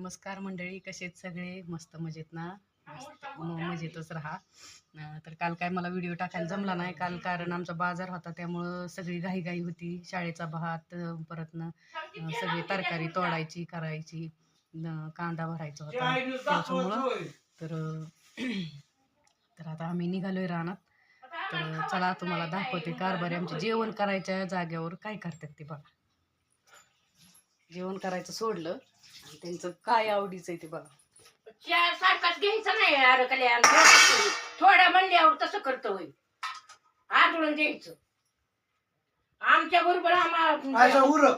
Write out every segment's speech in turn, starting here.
नमस्कार मंडळी कसे आहेत सगळे? मस्त मजेत ना? मस्त. म- मजेतच राहा. तर काल काय मला व्हिडिओ टाकायला जमला नाही. काल कारण आमचा बाजार होता त्यामुळं सगळी घाई होती. शाळेचा भात परत परतनं सगळी तरकारी तोडायची करायची कांदा भरायचा होता. त्याच्यामुळं तर तर आता आम्ही निघालोय रानात. तर चला तुम्हाला दाखवते. कारभारी आमचे जेवण करायच्या जागेवर काय करतात ते बघा. जेवण करायचं सोडलं. आणि त्यांचं काय आवडीचं आहे ते बघा. चार सारखाच घ्यायचा नाही अरे कल्याण. थोड्या म्हणल्यावर तसं करतो होय. आदळून द्यायचं. आमच्या बरोबर आम्हाला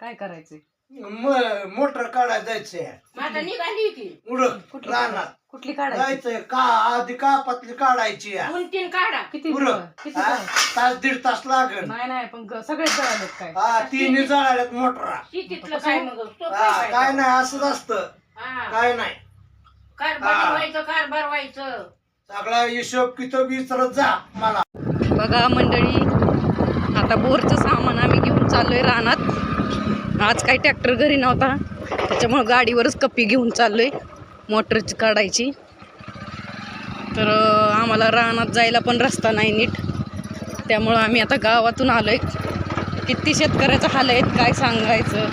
काय करायचंय? मोटर काढायला जायचंय. निघाली की कुठली रानात. कुठली काढायची? जायचंय का? आधी कापातली काढायची. या. दोन तीन काढा. किती हा? तास दीड तास लागल. नाही नाही पण ग- सगळेच जळालेत काय? हा तिन्ही जळाल्यात मोटरा. शेतीतलं काय मग? तो हा, काय काय नाही असंच असतं. हा. काय नाही. कारभार हा. व्हायचं कारभार व्हायचं. सगळा हिशोब कितो विसरत जा मला. बघा मंडळी आता बोरचं सामान आम्ही घेऊन चाललोय रानात. आज काही ट्रॅक्टर घरी नव्हता. त्याच्यामुळं गाडीवरच कप्पी घेऊन चाललो आहे मोटरची काढायची. तर आम्हाला रानात जायला पण रस्ता नाही नीट. त्यामुळं आम्ही आता गावातून आलो आहे किती शेतकऱ्याचं हाल आहेत काय सांगायचं?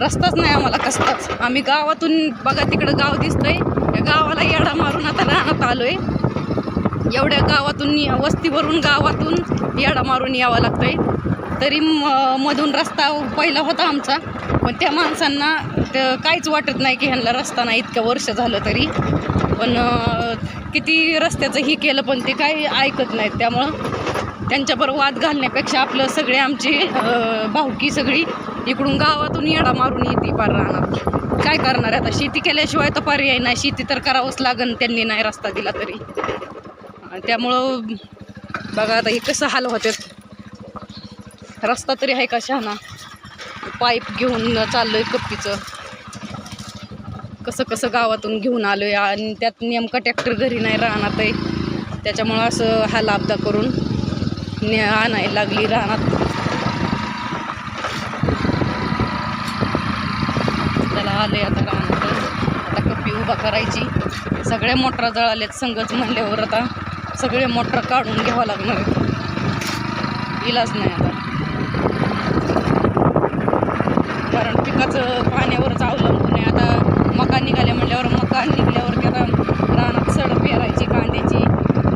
रस्ताच नाही आम्हाला कसलाच. आम्ही गावातून बघा तिकडं गाव दिसतंय. त्या गावाला येडा मारून आता रानात आलो आहे एवढ्या गावातून वस्तीवरून गावातून येडा मारून यावं लागतंय. तरी म- मधून रस्ता पहिला होता आमचा. पण त्या माणसांना काहीच वाटत नाही की ह्यांना रस्ता नाही इतकं वर्ष झालं तरी. पण किती रस्त्याचं ही केलं पण ते काही ऐकत नाहीत. त्यामुळं त्यांच्याबरोबर वाद घालण्यापेक्षा आपलं सगळे आमची भाऊकी भावकी सगळी इकडून गावातून येडा मारून येते पार राहणार काय करणार आहे आता? शेती केल्याशिवाय तर पर्याय नाही. शेती तर करावंच लागन. त्यांनी नाही रस्ता दिला तरी. त्यामुळं बघा आता हे कसं हाल होतात. रस्ता तरी आहे का शहाणा? पाईप घेऊन चाललोय कप्पीचं. कसं कसं गावातून घेऊन आलोय आणि त्यात नेमका ट्रॅक्टर घरी नाही राहणार आहे त्याच्यामुळं असं हा लाभदा करून ने आणायला लागली राहणार त्याला आले आता राहणार आता कप्पी उभा करायची. सगळ्या मोटरा जळाल्यात संगच म्हणल्यावर आता. सगळे मोटर काढून घ्यावं लागणार. इलाज नाही आता. कारण पिकाचं पाण्यावरच अवलंबून आहे. आता मका निघाले म्हणल्यावर मका निघल्यावर आता रानात सड पेरायची कांद्याची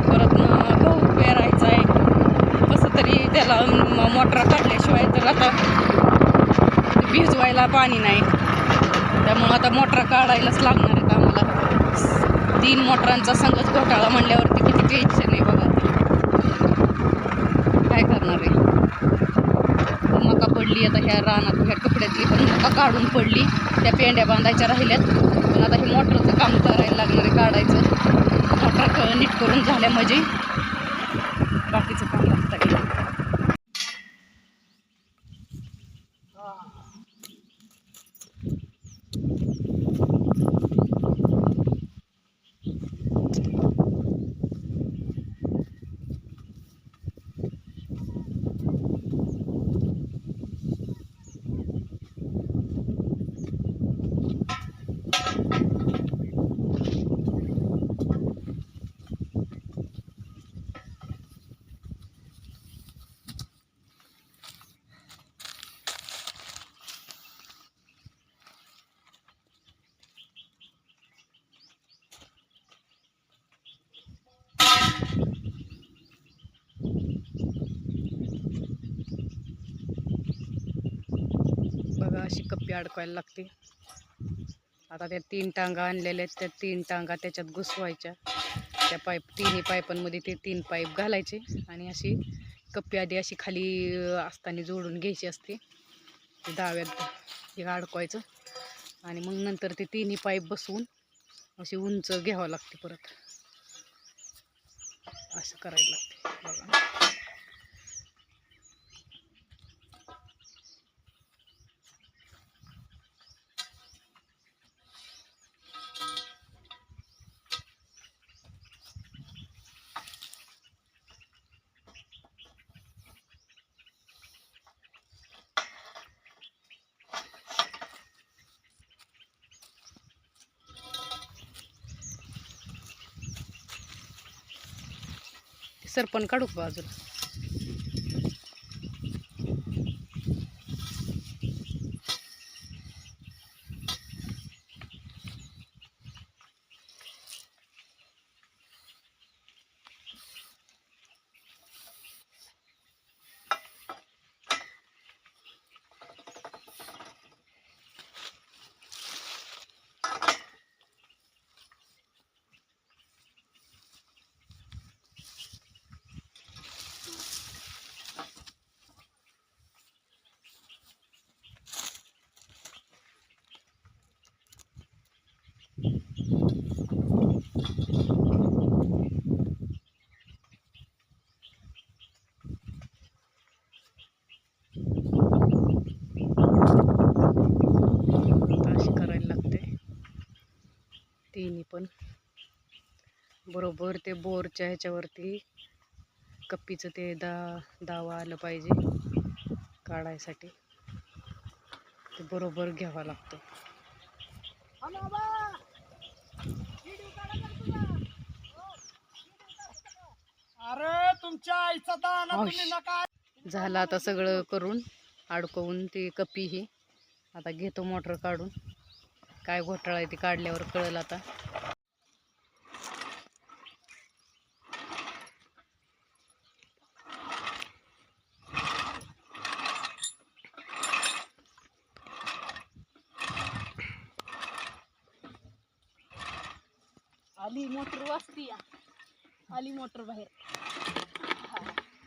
परत मग गहू पेरायचा आहे. कसं तरी त्याला मोटर मोटरा काढल्याशिवाय तर आता भिजवायला पाणी नाही. त्यामुळं आता मोटरा काढायलाच लागणार आहेत आम्हाला. तीन मोटरांचा संघच घोटाळा म्हणल्यावरती किती टेन्शन आहे बघा. काय करणार आहे? पडली आता ह्या रानात ह्या कपड्यातली पण मका काढून पडली. त्या पेंड्या बांधायच्या राहिल्यात. पण आता हे मोटरचं काम करायला लागणार आहे काढायचं. मोटर नीट करून झाल्या म्हणजे बाकीचं काम लागतं अशी कप्पी अडकवायला लागते. आता त्या तीन टांगा आणलेल्या आहेत. त्या तीन टांगा त्याच्यात घुसवायच्या. त्या पाईप तिन्ही पाईपांमध्ये ते तीन पाईप घालायचे आणि अशी कप्पी आधी अशी खाली असताना जोडून घ्यायची असते. ते दाव्यात हे अडकवायचं आणि मग नंतर ते तिन्ही पाईप बसवून अशी उंच घ्यावं लागते परत. असं करायला लागते. बघा. सरपण काढू बाजूला आता अशी करायला लागते तिन्ही पण बरोबर ते बोरच्या ह्याच्यावरती कप्पीचं ते दा दावा आलं पाहिजे काढायसाठी. ते बरोबर घ्यावं लागतं. अरे तुमच्या आईचा दाना झालं आता सगळं करून अडकवून ती कप्पी ही. आता घेतो मोटर काढून. काय घोटाळा आहे ती काढल्यावर कळेल आता. आली मोटर वाजती या. आली मोटर बाहेर. हा,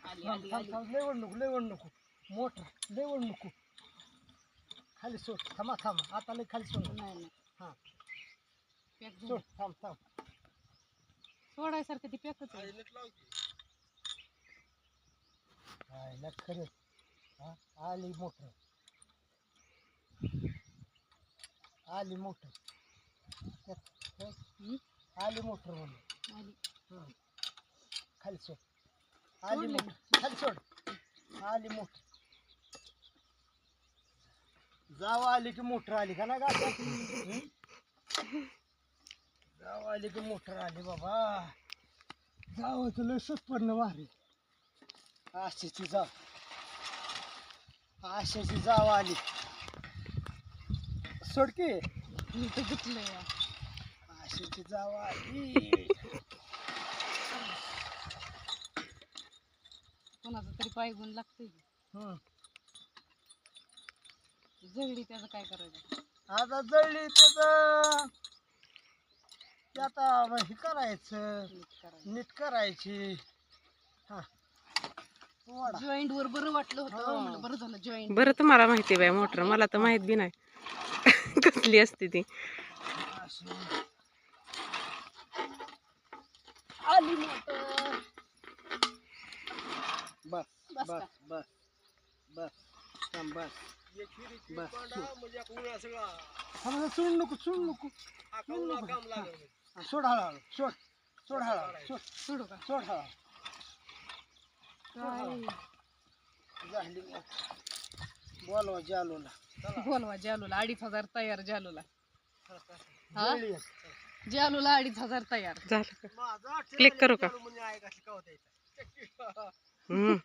आली आली आली. लेवड नको लेवड नको. मोटर लेवड नको. खाली सोड थांबा थांबा. आता लय खाली सोड. नाही नाही. हा. पॅक झालं. सोड थांब थांब. सोडायसारखं ती पॅकच आहे. हा आली मोटर. आली मोटर? आली मोटर म्हणून. हम्म. खाली सोड. आली सोडली. मोटर. खाली सोड. आली मोटर. जाव आली की मोटर आली का ना गाड्या जाव आली की मोटर आली बाबा. जाव तुला सुटपडणं भारी आशेची जाव. आशेची जाव आली. सोडकी मी तर गुतलं या आशेची जाव कोणाचा तरी पाय गुण लागतोय. हम्म. जगडी त्याचं काय करायचं? आता जळली तर ते आता हे करायचं. नीट करायचं. नीट करायची. हा. वाडा जॉईंट वर बरं वाटलं होतं हा. म्हणलं बरं झालं जॉईंट बरं तुम्हाला माहिती बाय मोटर. मला तर माहीत बी नाही. कसली असते ती. अशी. आली मोटर. बस बस बस? बस बस थांब बस. बस थांब, सोड नको सोड नको. सोड नको. सोड हळूहळू सोड सोड हळूहळू सोड सोडू का सोड हळूहळू. काय झाली बोलवा जालूला. बोलवा जालूला. अडीच हजार तयार जालूला. हा. जालूला अडीच हजार तयार. झालं माझा Click करू का? हम्म.